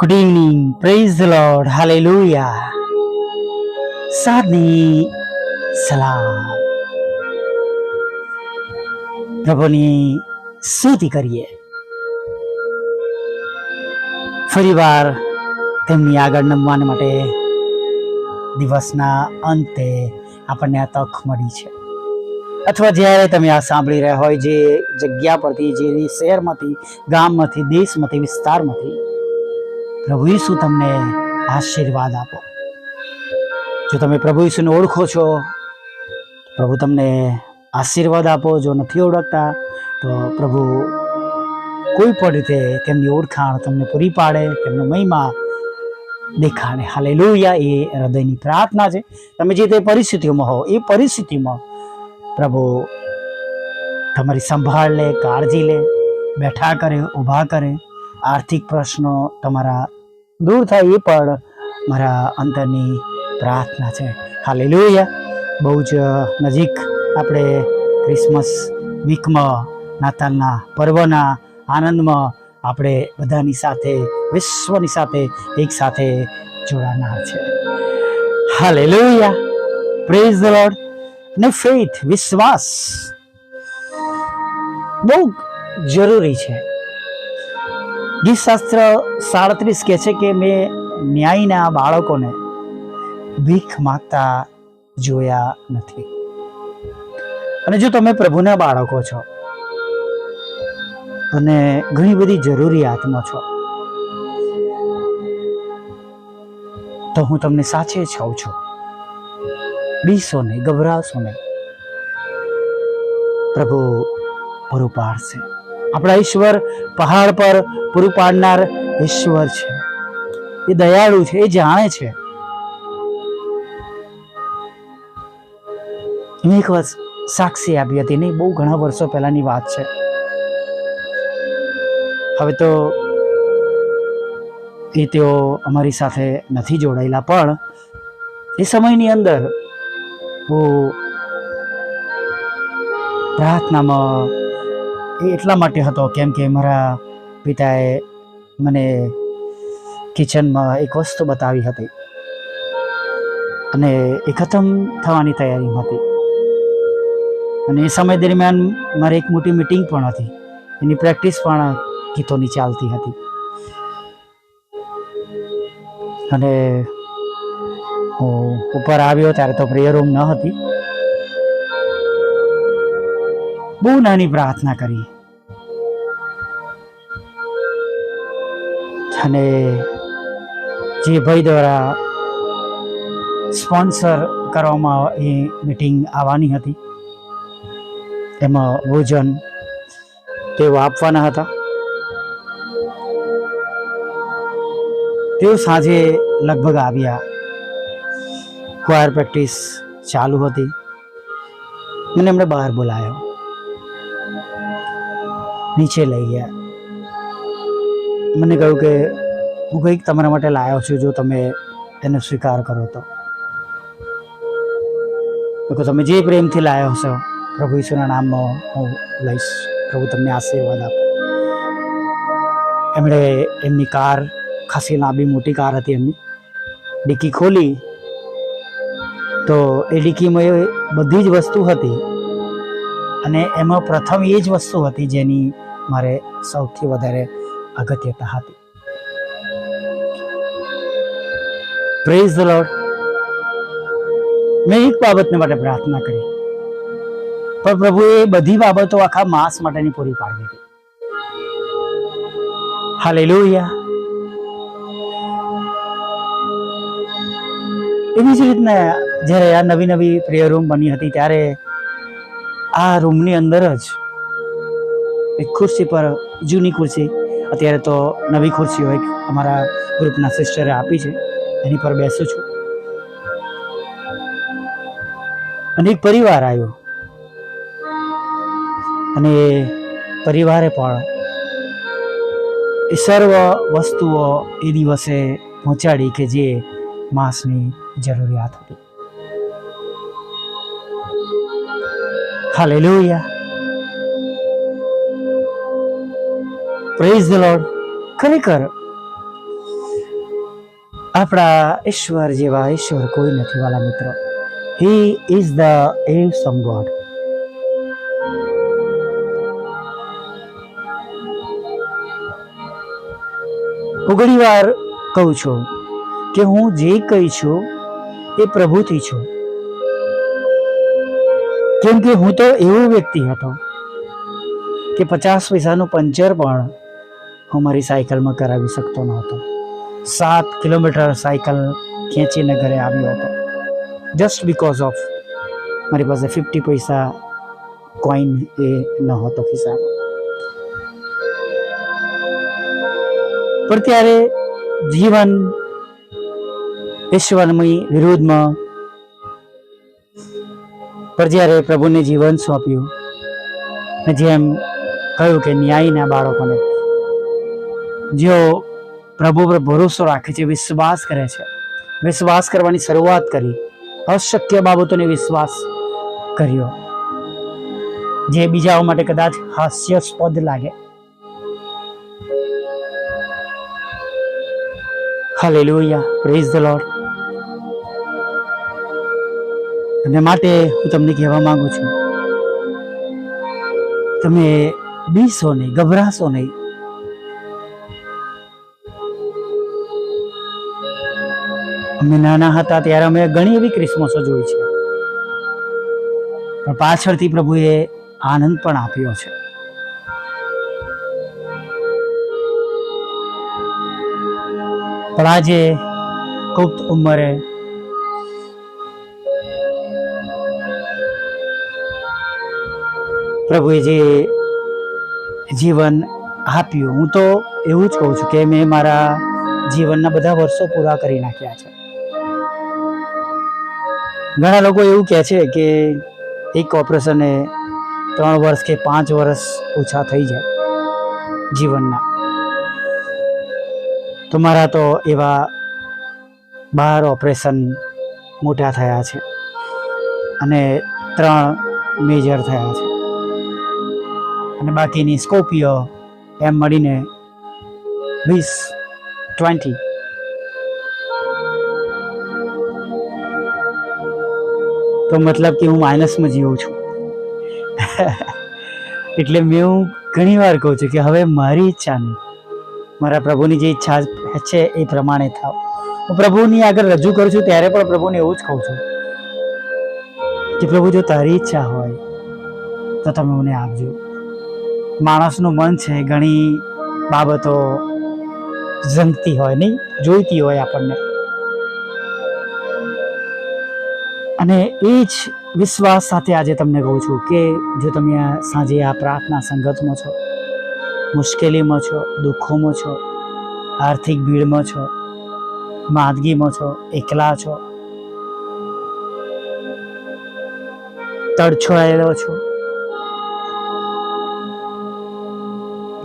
Good evening praise lord hallelujah સાદની સલામ પ્રભુની સ્તુતિ કરીએ. ફરીવાર તેમની આગળ નમવાને માટે દિવસના અંતે આપણને આ તક મળી છે. અથવા જ્યારે તમે આ સાંભળી રહ્યા હોય જે જગ્યા પરથી, જે શહેરમાંથી, ગામમાંથી, દેશમાંથી, વિસ્તારમાંથી પ્રભુ ઈસુ તમને આશીર્વાદ આપો. જો તમે પ્રભુ ઈસુને ઓળખો છો, પ્રભુ તમને આશીર્વાદ આપો, જો નથી ઓળખતા, તો પ્રભુ કોઈ પણ રીતે તેમની ઓળખાણ તમને પૂરી પાડે, તેમનો મહિમા દેખાડે. હાલે લોહિયા એ હૃદયની પ્રાર્થના છે. તમે જે તે પરિસ્થિતિઓમાં હો, એ પરિસ્થિતિમાં પ્રભુ તમારી સંભાળ લે, કાળજી લે, બેઠા કરે, ઊભા કરે. આર્થિક પ્રશ્નો તમારા દૂર થાય એ પણ મારા અંતરની પ્રાર્થના છે. હાલે બહુ જ નજીક આપણે ક્રિસમસ વીકમાં, નાતાલના પર્વના આનંદમાં આપણે બધાની સાથે, વિશ્વની સાથે એક સાથે જોડાનાર છે. હાલે લોહિયા પ્રેઝ ધ લોર્ડ ને ફેથ વિશ્વાસ બહુ જરૂરી છે. ગીતશાસ્ત્ર સાડત્રીસ કહે છે કે મેં ન્યાયના બાળકોને ભીખ માગતા જોયા નથી. અને જો તમે પ્રભુના બાળકો છો, અને ઘણી બધી જરૂરિયાતમાં છો, તો હું તમને સાચે છઉં છું. બીસો નહીં ગભરાશો નહીં પ્રભુ પૂરું પાડશે. આપણા ઈશ્વર પહાડ પર પૂરું પાડનાર ઈશ્વર છે. એ દયાળુ છે, એ જાણે છે. એક વર્ષ સાક્ષી આપી હતી નહીં બહુ ઘણા વર્ષો પહેલાની વાત છે. હવે તો એ તેઓ અમારી સાથે નથી જોડાયેલા, પણ એ સમયની અંદર હું પ્રાર્થનામાં એ એટલા માટે હતો કેમ કે મારા પિતાએ મને કિચનમાં એક વસ્તુ બતાવી હતી. અને એ ખતમ થવાની તૈયારીમાં હતી. અને એ સમય દરમિયાન મારી એક મોટી મિટિંગ પણ હતી. એની પ્રેક્ટિસ પણ ગીતોની ચાલતી હતી. અને હું ઉપર આવ્યો ત્યારે તો પ્રેયર રૂમ ન હતી. બહુ નાની પ્રાર્થના કરી. અને જે ભાઈ દ્વારા સ્પોન્સર કરવામાં એ મિટિંગ આવવાની હતી, એમાં ભોજન તેઓ આપવાના હતા. તેઓ સાંજે લગભગ આવ્યા. ક્વાયર પ્રેક્ટિસ ચાલુ હતી. મને એમણે બહાર બોલાયો નીચે લઈ ગયા. મને કહ્યું કે, હું કંઈક તમારા માટે લાવ્યો છું જો તમે એનો સ્વીકાર કરો તો. તમે જે પ્રેમથી લાવ્યો હશો, પ્રભુ ઈશ્વરના નામમાં હું લઈશ. પ્રભુ તમને આશીર્વાદ આપો. એમણે એમની કાર, ખાસી લાંબી, મોટી કાર હતી એમની ડિક્કી ખોલી. તો એ ડિક્કીમાં એ બધી જ વસ્તુ હતી અને એમાં પ્રથમ એ જ વસ્તુ હતી જેની મારે સૌથી વધારે અગત્યતા હતી પ્રેઝ ધ લોર્ડ મેં એક બાબતને માટે પ્રાર્થના કરી. પણ પ્રભુએ બધી બાબતો આખા માસ માટેની પૂરી પાડી હતી હાલેલુયા એવી જ રીતના જ્યારે આ નવી નવી પ્રેયર રૂમ બની હતી, ત્યારે આ રૂમની અંદર જ એક ખુરશી પર જૂની ખુરશી. અત્યારે તો નવી ખુરશીઓ એક અમારા ગ્રુપના સિસ્ટરે આપી છે. એની પર બેસું છું. અને એક પરિવાર આવ્યો. અને પરિવારે પણ એ સર્વ વસ્તુઓ એ દિવસે પહોંચાડી કે જે માંસની જરૂરિયાત હતી. હાલેલુયા. પ્રેઝ લોર્ડ ખરેખર આપણા ઈશ્વર જેવા ઈશ્વર કોઈ નથી, વાલા મિત્રો. He is the awesome god ઘણી વાર કહું છું કે હું જે કહી છું, એ પ્રભુથી છું. કેમ કે હું તો એવો વ્યક્તિ હતો કે પચાસ પૈસાનું પંચર પણ હું મારી સાયકલમાં કરાવી શકતો નહોતો. સાત કિલોમીટર સાયકલ ખેંચીને ઘરે આવ્યો હતો. જસ્ટ બિકોઝ ઓફ મારી પાસે ફિફ્ટી પૈસા કોઈન એ નહોતો ખિસ્સામાં. પણ ત્યારે જીવન ઈશ્વરમય વિરુદ્ધમાં પર જ્યારે પ્રભુને જીવન સોંપ્યું ને જેમ કહ્યું કે ન્યાયના બાળકોને જેઓ પ્રભુ પર ભરોસો રાખે છે, વિશ્વાસ કરે છે. વિશ્વાસ કરવાની શરૂઆત કરી. અશક્ય બાબતોને વિશ્વાસ કર્યો. જે બીજાઓ માટે કદાચ હાસ્યાસ્પદ લાગે. હાલેલુયા પ્રેઝ ધ લોર્ડ અને માટે હું તમને કહેવા માંગુ છું. તમે બીસો નહીં ગભરાશો નહીં. અમે નાના હતા ત્યારે અમે ઘણી એવી ક્રિસમસો જોઈ છે. પણ પાછળથી પ્રભુએ આનંદ પણ આપ્યો છે. પણ આજે ગુપ્ત ઉંમરે પ્રભુએ જે જીવન આપ્યું, હું તો એવું જ કહું છું કે મેં મારા જીવનના બધા વર્ષો પૂરા કરી નાખ્યા છે. ઘણા લોકો એવું કહે છે કે એક ઓપરેશને ત્રણ વર્ષ કે પાંચ વર્ષ ઓછા થઈ જાય જીવનના. તો મારા તો એવા બાર ઓપરેશન મોટા થયા છે અને ત્રણ મેજર થયા છે. અને બાકીની સ્કોપિયો એમ મળીને વીસ, ટ્વેન્ટી તો મતલબ કે હું માઇનસમાં જીવું છું. એટલે મેં હું ઘણી વાર કહું છું કે હવે મારી ઈચ્છા નહીં. મારા પ્રભુની જે ઈચ્છા છે એ પ્રમાણે થાવ. હું પ્રભુની આગળ રજૂ કરું છું ત્યારે પણ પ્રભુને એવું જ કહું છું કે પ્રભુ, જો તારી ઈચ્છા હોય તો તમે મને આપજો. માણસનું મન છે ઘણી બાબતો ઝંકતી હોય નહીં, જોઈતી હોય આપણને. અને એ જ વિશ્વાસ સાથે આજે તમને કહું છું કે જો તમે આ સાંજે આ પ્રાર્થના સંગતમાં છો, મુશ્કેલીમાં છો, દુઃખોમાં છો, આર્થિક ભીડમાં છો, માંદગીમાં છો, એકલા છો, તડછોડાયેલો છો,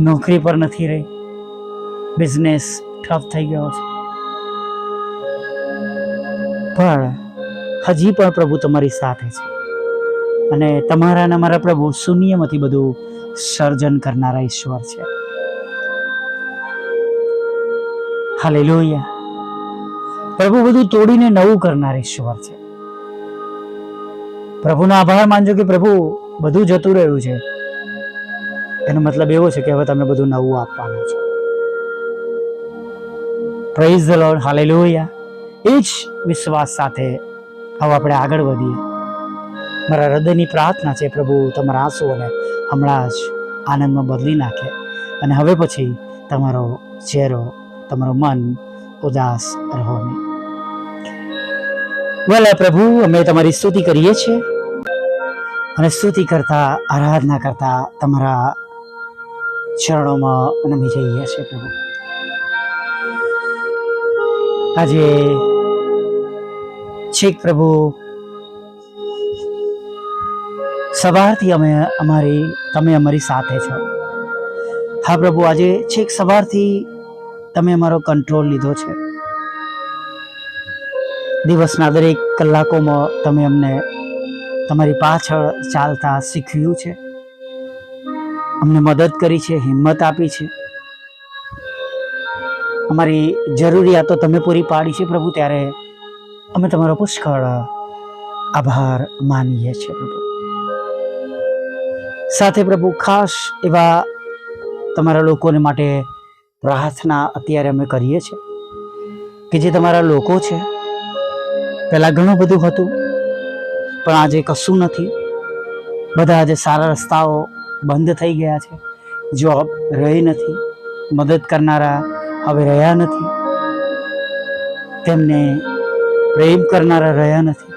નોકરી પર નથી રહી બિઝનેસ ઠપ થઈ ગયો છે. પણ હજી પણ પ્રભુ તમારી સાથે છે. અને તમારા અને મારા પ્રભુ શૂન્યમાંથી બધું સર્જન કરનારા ઈશ્વર છે. હાલેલુયા. પ્રભુ બધું તોડીને નવું કરનાર ઈશ્વર છે. પ્રભુનો આભાર માનજો કે પ્રભુ બધું જતું રહ્યું છે. એનો મતલબ એવો છે કે હવે તમે બધું નવું આપવાનું છો. Praise the lord hallelujah. એ જ વિશ્વાસ સાથે હવે આપણે આગળ વધીએ. મારા હૃદયની પ્રાર્થના છે પ્રભુ, તમારા આંસુઓને હમણાં જ આનંદમાં બદલી નાખે. અને હવે પછી તમારો ચહેરો, તમારું મન ઉદાસ રહો નહીં. વેલા પ્રભુ, અમે તમારી સ્તુતિ કરીએ છીએ અને સ્તુતિ કરતા, આરાધના કરતા તમારા ચરણોમાં નમી જઈએ છીએ પ્રભુ. આજે છેક પ્રભુ. સવારથી અમે અમારી, તમે અમારી સાથે છો. હા પ્રભુ, આજે છેક સવારથી તમે અમારો કંટ્રોલ લીધો છે. દિવસના દરેક કલાકોમાં તમે અમને તમારી પાછળ ચાલતા શીખવ્યું છે. અમને મદદ કરી છે, હિંમત આપી છે. અમારી જરૂરિયાતો તમે પૂરી પાડી છે પ્રભુ, ત્યારે અમે તમારો પુષ્કળ આભાર માનીએ છીએ, પ્રભુ. સાથે પ્રભુ, ખાસ એવા તમારા લોકોને માટે પ્રાર્થના અત્યારે અમે કરીએ છીએ કે જે તમારા લોકો છે, પહેલાં ઘણું બધું હતું, પણ આજે કશું નથી. બધા આજે સારા રસ્તાઓ બંધ થઈ ગયા છે જોબ રહી નથી, મદદ કરનારા હવે રહ્યા નથી. તેમને પ્રેમ કરનારા રહ્યા નથી.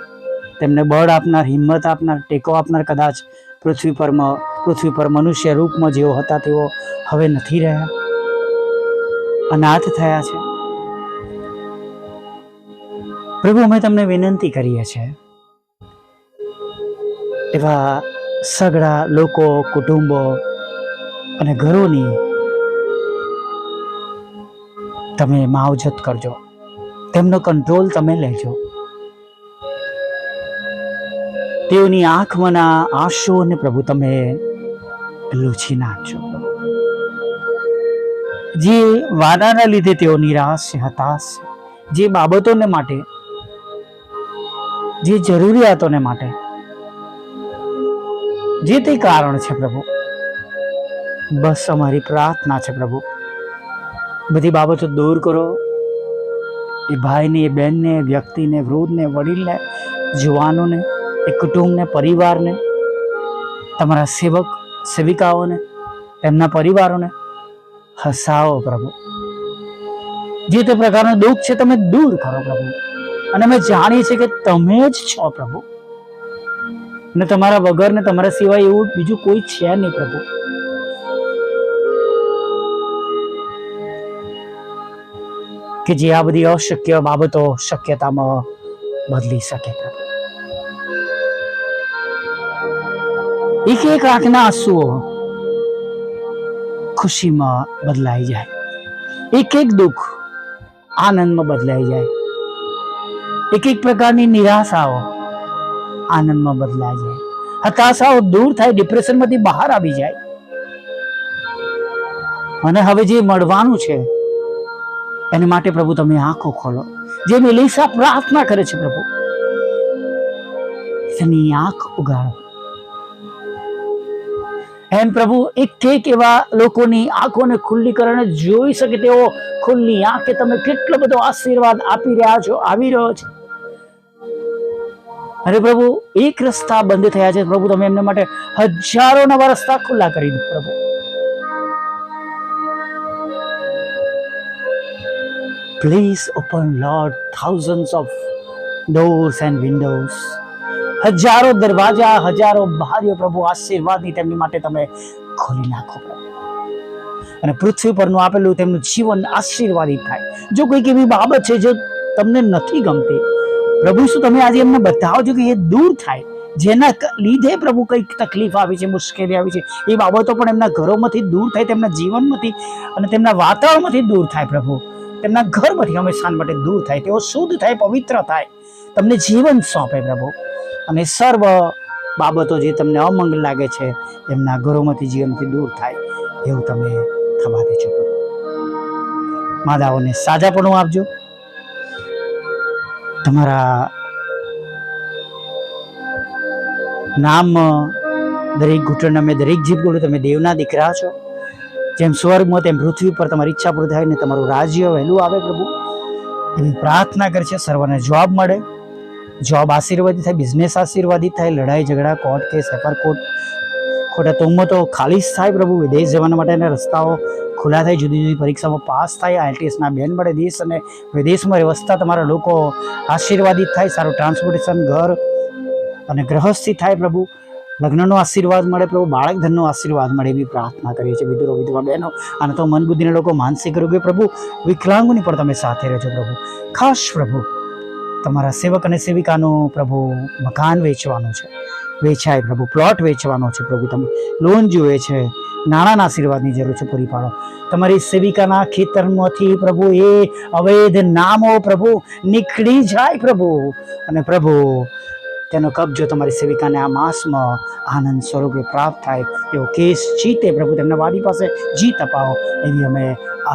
તેમને બળ આપનાર, હિંમત આપનાર, ટેકો આપનાર કદાચ પૃથ્વી પર પૃથ્વી પર મનુષ્ય રૂપમાં જેઓ હતા તેઓ હવે નથી રહ્યા. અનાથ થયા છે. પ્રભુ, અમે તમને વિનંતી કરીએ છીએ. એવા સગડા લોકો, કુટુંબો અને ઘરોની તમે માવજત કરજો. તેમનો કંટ્રોલ તમે લેજો. તેઓની આંખમાંના આંસુઓને પ્રભુ તમે લૂછી નાખજો. જે વાદાના લીધે તેઓ નિરાશ છે હતાશ છે જે બાબતોને માટે, જે જરૂરિયાતોને માટે, જે તે કારણ છે પ્રભુ, બસ અમારી પ્રાર્થના છે પ્રભુ. બધી બાબતો દૂર કરો. એ ભાઈને, એ બહેનને વ્યક્તિને, વૃદ્ધને, વડીલને, જુવાનોને, એ કુટુંબને, પરિવારને, તમારા સેવક, સેવિકાઓને, એમના પરિવારોને હસાવો પ્રભુ. જે તે પ્રકારનું દુઃખ છે તમે દૂર કરો પ્રભુ. અને અમે જાણીએ છીએ કે તમે જ છો પ્રભુ. અને તમારા વગર ને તમારા સિવાય એવું બીજું કોઈ છે નહીં પ્રભુ. કે જે આ બધી અશક્ય બાબતો શક્યતામાં બદલી શકે એક એક આંખના આંસુઓ ખુશીમાં બદલાઈ જાય. એક એક દુઃખ આનંદમાં બદલાઈ જાય. એક એક પ્રકારની નિરાશાઓ આનંદમાં બદલાઈ જાય. હતાશાઓ દૂર થાય ડિપ્રેશનમાંથી બહાર આવી જાય. અને હવે જે મળવાનું છે એને માટે પ્રભુ તમે આંખો ખોલો. જેમ મેલિસા પ્રાર્થના કરે છે પ્રભુ, એની આંખ ઉગાડો. એમ પ્રભુ એક એક એવા લોકોની આંખોને ખુલ્લી કરીને જોઈ શકે તેવો ખુલ્લી આંખે તમે કેટલો બધો આશીર્વાદ આપી રહ્યા છો, આવી રહ્યો છે. અરે પ્રભુ, એક રસ્તા બંધ થયા છે. પ્રભુ, તમે એમના માટે હજારો નવા રસ્તા ખુલ્લા કરી દો, પ્રભુ. Please open lord thousands of doors and windows. હજારો દરવાજા, હજારો બારીઓ પ્રભુ આશીર્વાદની તેમની માટે તમે ખોલી નાખો અને પૃથ્વી પરનું આપેલું તેમનું જીવન આશીર્વાદિત થાય. જો કોઈક એવી બાબત છે જો તમને નથી ગમતી, પ્રભુ શું તમે આજે એમને બતાવજો કે એ દૂર થાય? જેના લીધે પ્રભુ કંઈક તકલીફ આવી છે, મુશ્કેલી આવી છે. એ બાબતો પણ એમના ઘરોમાંથી દૂર થાય, તેમના જીવનમાંથી અને તેમના વાતાવરણમાંથી દૂર થાય પ્રભુ. તેમના ઘરમાંથી હંમેશા માટે દૂર થાય, તેઓ શુદ્ધ થાય, પવિત્ર થાય. તમને જીવન સોંપે પ્રભુ. અને સર્વ બાબતો જે તમને અમંગલ લાગે છે, એમના ઘરોમાંથી જીવનથી દૂર થાય, એવું તમે થવા દેજો માદાઓને સાજાપણું આપજો. તમારા નામ દરેક ઘૂંટણ અમે દરેક જીભ બોલો તમે દેવના દીકરા છો. જેમ સ્વર્ગમાં તેમ પૃથ્વી પર તમારી ઈચ્છા પૂરી થાય ને તમારું રાજ્ય વહેલું આવે પ્રભુ. એવી પ્રાર્થના કરે છે, સર્વને જવાબ મળે. જોબ આશીર્વાદિત થાય બિઝનેસ આશીર્વાદિત થાય, લડાઈ ઝઘડા કોર્ટ કેસ એફઆર કોર્ટ ખોટા તોમતો ખાલીસ થાય પ્રભુ. વિદેશ જવાના માટેના રસ્તાઓ ખુલ્લા થાય, જુદી જુદી પરીક્ષામાં પાસ થાય. આઈટીએસના બેન મળે દેશ અને વિદેશમાં વસતા તમારા લોકો આશીર્વાદિત થાય. સારું ટ્રાન્સપોર્ટેશન ઘર અને ગ્રહસ્થી થાય પ્રભુ. લગ્નનો આશીર્વાદ મળે, પ્રભુ બાળક ધનનો આશીર્વાદ મળે એવી પ્રાર્થના કરીએ છીએ વિધુરો વિધવા બહેનો. અને તો મન બુદ્ધિના લોકો માનસિક રૂપે પ્રભુ, વિકલાંગોની પણ તમે સાથે રહેજો પ્રભુ. ખાસ પ્રભુ, તમારા સેવક અને સેવિકાનું પ્રભુ મકાન વેચવાનું છે. વેચાય પ્રભુ, પ્લોટ વેચવાનો છે પ્રભુ તમે. લોન જોઈએ છે, નાણાંના આશીર્વાદની જરૂર છે પૂરી પાડો. તમારી સેવિકાના ખેતરમાંથી પ્રભુ એ અવૈધ નામો પ્રભુ નીકળી જાય પ્રભુ. અને પ્રભુ તેનો કબજો તમારી સેવિકાને આ માસમાં આનંદ સ્વરૂપે પ્રાપ્ત થાય એવો કેસ જીતે પ્રભુ તેમના વાદી પાસે જીત અપાવો એવી અમે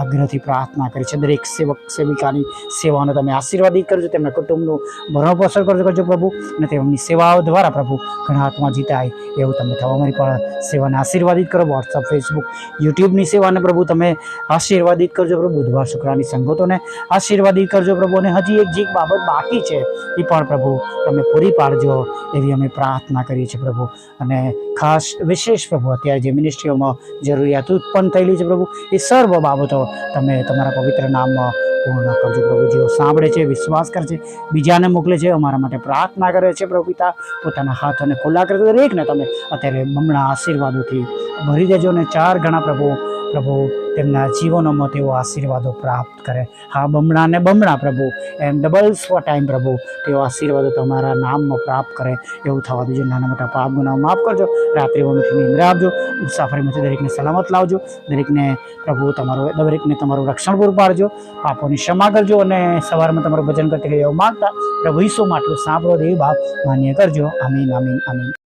આગ્રહથી પ્રાર્થના કરી છે. દરેક સેવક, સેવિકાની સેવાને તમે આશીર્વાદિત કરજો તેમના કુટુંબનું ભરણ પોષણ કરજો કરજો પ્રભુ. અને તેમની સેવાઓ દ્વારા પ્રભુ ઘણા આત્મા જીતાય એવું તમે થવા મારી પણ સેવાને આશીર્વાદિત કરો. વોટ્સઅપ ફેસબુક યુટ્યુબની સેવાને પ્રભુ તમે આશીર્વાદિત કરજો પ્રભુ. બુધવાર શુક્રાની સંગતોને આશીર્વાદિત કરજો પ્રભુ. અને હજી એક જે બાબત બાકી છે, એ પણ પ્રભુ તમે પૂરી પાડજો એવી અમે પ્રાર્થના કરીએ છીએ પ્રભુ. અને ખાસ વિશેષ પ્રભુ, અત્યારે જે મિનિસ્ટ્રીઓમાં જરૂરિયાત ઉત્પન્ન થયેલી છે પ્રભુ, એ સર્વ બાબતો તમે તમારા પવિત્ર નામમાં પૂર્ણ કરજો પ્રભુ. જેઓ સાંભળે છે, વિશ્વાસ કરે છે, બીજાને મોકલે છે, અમારા માટે પ્રાર્થના કરે છે, પ્રભુ પિતા. પોતાના હાથોને ખુલ્લા કરે દરેકને તમે અત્યારે બમણા આશીર્વાદોથી ભરી દેજો ને ચાર ગણા પ્રભુ પ્રભુ તેમના જીવનોમાં તેઓ આશીર્વાદો પ્રાપ્ત કરે. હા, બમણા ને બમણા પ્રભુ, એમ ડબલ સ્વ ટાઈમ પ્રભુ, તેઓ આશીર્વાદો તમારા નામમાં પ્રાપ્ત કરે. એવું થવા દેજો, નાના મોટા પાપ ગુનાઓ માફ કરજો. રાત્રે ઊંઘથી નિંદ્રા આપજો. મુસાફરીમાંથી દરેકને સલામત લાવજો. દરેકને પ્રભુ તમારું, દરેકને તમારું રક્ષણ પૂરું પાડજો. પાપોની ક્ષમા કરજો અને સવારમાં તમારું ભજન કરતી એવું માગતા પ્રભુ ઈસુમાં આટલું સાંભળો, દેવી બાપ માન્ય કરજો. આમીન આમીન આમીન.